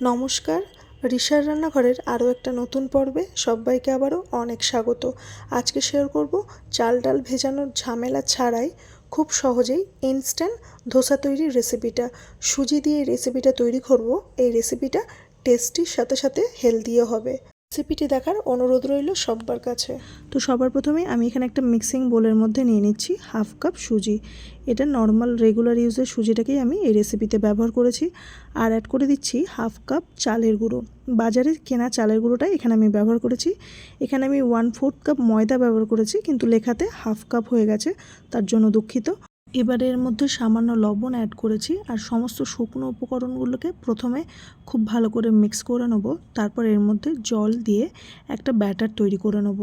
নমস্কার রিসার রান্নাঘরের আরও একটা নতুন পর্বে সবাইকে আবারও অনেক স্বাগত। আজকে শেয়ার করব চাল ডাল ভেজানোর ঝামেলা ছাড়াই খুব সহজেই ইনস্ট্যান্ট ধোসা তৈরির রেসিপিটা সুজি দিয়ে রেসিপিটা তৈরি করব, এই রেসিপিটা টেস্টির সাথে সাথে হেলদিও হবে। রেসিপিটি দেখার অনুরোধ রইল সবার কাছে। তো সবার প্রথমে আমি এখানে একটা মিক্সিং বোলের মধ্যে নিয়ে নিচ্ছি হাফ কাপ সুজি। এটা নর্মাল রেগুলার ইউজের সুজিটাকেই আমি এই রেসিপিতে ব্যবহার করেছি। আর অ্যাড করে দিচ্ছি হাফ কাপ চালের গুঁড়ো। বাজারে কেনা চালের গুঁড়োটাই এখানে আমি ব্যবহার করেছি। এখানে আমি ওয়ান ফোর্থ কাপ ময়দা ব্যবহার করেছি, কিন্তু লেখাতে হাফ কাপ হয়ে গেছে, তার জন্য দুঃখিত। এবারে এর মধ্যে সামান্য লবণ অ্যাড করেছি আর সমস্ত শুকনো উপকরণগুলোকে প্রথমে খুব ভালো করে মিক্স করে নেব। তারপর এর মধ্যে জল দিয়ে একটা ব্যাটার তৈরি করে নেব।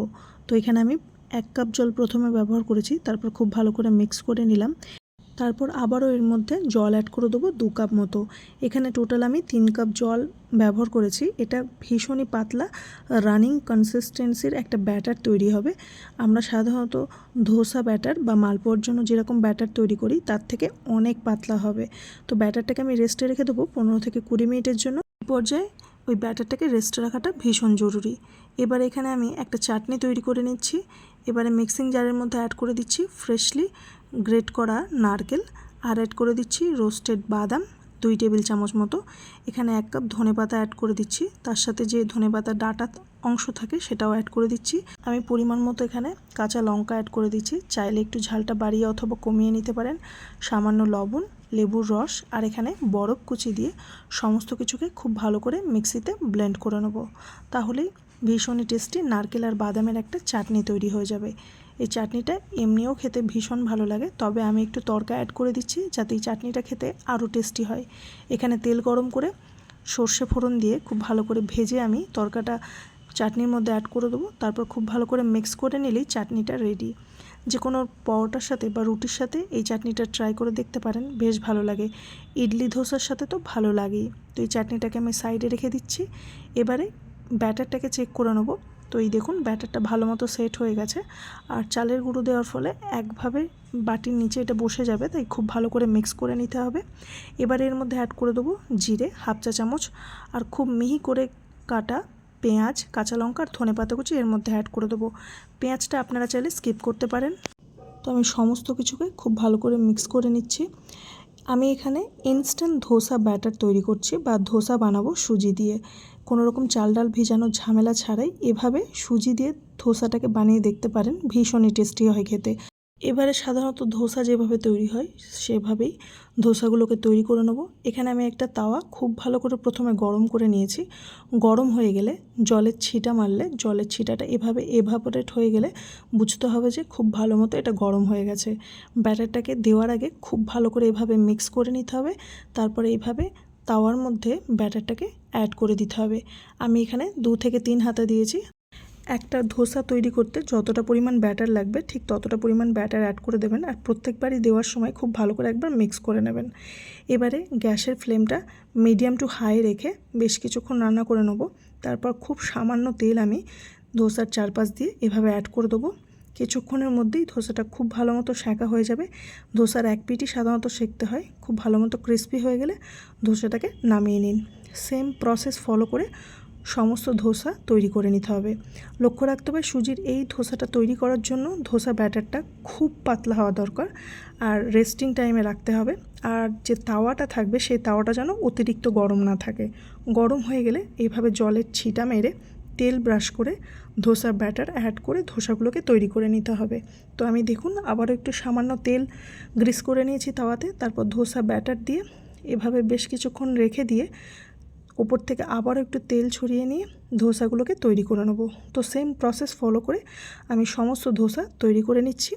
তো এখানে আমি এক কাপ জল প্রথমে ব্যবহার করেছি, তারপর খুব ভালো করে মিক্স করে নিলাম। তারপর আবারও এর মধ্যে জল অ্যাড করে দেবো দু কাপ মতো। এখানে টোটাল আমি তিন কাপ জল ব্যবহার করেছি। এটা ভীষণই পাতলা রানিং কনসিস্টেন্সির একটা ব্যাটার তৈরি হবে। আমরা সাধারণত ধোসা ব্যাটার বা মালপোয়ার জন্য যেরকম ব্যাটার তৈরি করি, তার থেকে অনেক পাতলা হবে। তো ব্যাটারটাকে আমি রেস্টে রেখে দেবো পনেরো থেকে কুড়ি মিনিটের জন্য। পর্যায়ে ওই ব্যাটারটাকে রেস্টে রাখাটা ভীষণ জরুরি। এবার এখানে আমি একটা চাটনি তৈরি করে নিচ্ছি। এবারে মিক্সিং জারের মধ্যে অ্যাড করে দিচ্ছি ফ্রেশলি গ্রেট করা নারকেল। আর অ্যাড করে দিচ্ছি রোস্টেড বাদাম দুই টেবিল চামচ মতো। এখানে এক কাপ ধনে পাতা অ্যাড করে দিচ্ছি। তার সাথে যে ধনে পাতার ডাটা অংশ থাকে সেটাও অ্যাড করে দিচ্ছি। আমি পরিমাণ মতো এখানে কাঁচা লঙ্কা অ্যাড করে দিচ্ছি। চাইলে একটু ঝালটা বাড়িয়ে অথবা কমিয়ে নিতে পারেন। সামান্য লবণ, লেবুর রস আর এখানে বরফ কুচি দিয়ে সমস্ত কিছুকে খুব ভালো করে মিক্সিতে ব্লেন্ড করে নেব। তাহলেই ভীষণই টেস্টি নারকেল আর বাদামের একটা চাটনি তৈরি হয়ে যাবে। এই চাটনিটা এমনিও খেতে ভীষণ ভালো লাগে, তবে আমি একটু তরকা অ্যাড করে দিচ্ছি যাতে এই চাটনিটা খেতে আরও টেস্টি হয়। এখানে তেল গরম করে সর্ষে ফোড়ন দিয়ে খুব ভালো করে ভেজে আমি তরকাটা চাটনির মধ্যে অ্যাড করে দেবো। তারপর খুব ভালো করে মিক্স করে নিলেই চাটনিটা রেডি যে কোনো পরোটার সাথে বা রুটির সাথে এই চাটনিটা ট্রাই করে দেখতে পারেন, বেশ ভালো লাগে। ইডলি ধোসার সাথে তো ভালো লাগেই। তো এই চাটনিটাকে আমি সাইডে রেখে দিচ্ছি। এবারে ব্যাটারটাকে চেক করে নেব। তো এই দেখুন, ব্যাটারটা ভালো মতো সেট হয়ে গেছে। আর চালের গুঁড়ো দেওয়ার ফলে একভাবে বাটির নিচে এটা বসে যাবে, তাই খুব ভালো করে মিক্স করে নিতে হবে। এবার এর মধ্যে অ্যাড করে দেবো জিরে, হাফ চা চামচ। আর খুব মিহি করে কাটা পেঁয়াজ, কাঁচা লঙ্কা আর ধনে পাতা কুচি এর মধ্যে অ্যাড করে দেবো। পেঁয়াজটা আপনারা চাইলে স্কিপ করতে পারেন। তো আমি সমস্ত কিছুকে খুব ভালো করে মিক্স করে নিচ্ছি। আমি এখানে ইনস্ট্যান্ট ধোসা ব্যাটার তৈরি করছি বা ধোসা বানাবো সুজি দিয়ে। কোনো রকম চাল ডাল ভেজানোর ঝামেলা ছাড়াই এভাবে সুজি দিয়ে ধোসাটাকে বানিয়ে দেখতে পারেন। ভীষণই টেস্টি হয় খেতে। এবারে সাধারণত ধোসা যেভাবে তৈরি হয়, সেভাবেই ধোসাগুলোকে তৈরি করে নেব। এখানে আমি একটা তাওয়া খুব ভালো করে প্রথমে গরম করে নিয়েছি। গরম হয়ে গেলে জলের ছিটা মারলে, জলের ছিটাটা এভাবে এভাপোরেট হয়ে গেলে বুঝতে হবে যে খুব ভালো মতো এটা গরম হয়ে গেছে। ব্যাটারটাকে দেওয়ার আগে খুব ভালো করে এভাবে মিক্স করে নিতে হবে। তারপরে এইভাবে তাওয়ার মধ্যে ব্যাটারটাকে অ্যাড করে দিতে হবে। আমি এখানে দু থেকে তিন হাতা দিয়েছি। একটা ধোসা তৈরি করতে যতটা পরিমাণ ব্যাটার লাগবে ঠিক ততটা পরিমাণ ব্যাটার অ্যাড করে দেবেন আর প্রত্যেকবারই দেওয়ার সময় খুব ভালো করে একবার মিক্স করে নেবেন। এবারে গ্যাসের ফ্লেমটা মিডিয়াম টু হাই রেখে বেশ কিছুক্ষণ রান্না করে নেব। তারপর খুব সামান্য তেল আমি ধোসার চারপাশ দিয়ে এভাবে অ্যাড করে দেবো। কিছুক্ষণের মধ্যেই ধোসাটা খুব ভালো মতো সেঁকা হয়ে যাবে। ধোসার এক পিটি সাধারণত সেঁকতে হয়, খুব ভালো মতো ক্রিস্পি হয়ে গেলে ধোসাটাকে নামিয়ে নিন। সেম প্রসেস ফলো করে সমস্ত ধোসা তৈরি করে নিতে হবে। লক্ষ্য রাখতে হবে সুজির এই ধোসাটা তৈরি করার জন্য ধোসা ব্যাটারটা খুব পাতলা হওয়া দরকার আর রেস্টিং টাইমে রাখতে হবে। আর যে তাওয়াটা থাকবে সেই তাওয়াটা যেন অতিরিক্ত গরম না থাকে। গরম হয়ে গেলে এভাবে জলের ছিটা মেরে তেল ব্রাশ করে ধোসা ব্যাটার অ্যাড করে ধোসাগুলোকে তৈরি করে নিতে হবে। তো আমি দেখুন আবার একটু সামান্য তেল গ্রিস করে নিয়েছি তাওয়াতে, তারপর ধোসা ব্যাটার দিয়ে এভাবে বেশ কিছুক্ষণ রেখে দিয়ে ওপর থেকে আবার একটু তেল ছড়িয়ে নিয়ে ধোসাগুলোকে তৈরি করে নেব। তো সেম প্রসেস ফলো করে আমি সমস্ত ধোসা তৈরি করে নিচ্ছি।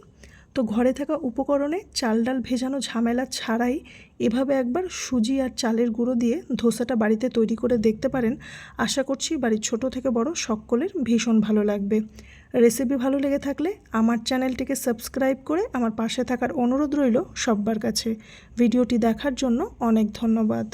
তো ঘরে থাকা উপকরণে চাল ডাল ভেজানো ঝামেলা ছাড়াই এভাবে একবার সুজি আর চালের গুঁড়ো দিয়ে ধোসাটা বাড়িতে তৈরি করে দেখতে পারেন। আশা করছি বাড়ির ছোট থেকে বড় সকলের ভীষণ ভালো লাগবে। রেসিপি ভালো লেগে থাকলে আমার চ্যানেলটিকে সাবস্ক্রাইব করে আমার পাশে থাকার অনুরোধ রইল সব্বার কাছে। ভিডিওটি দেখার জন্য অনেক ধন্যবাদ।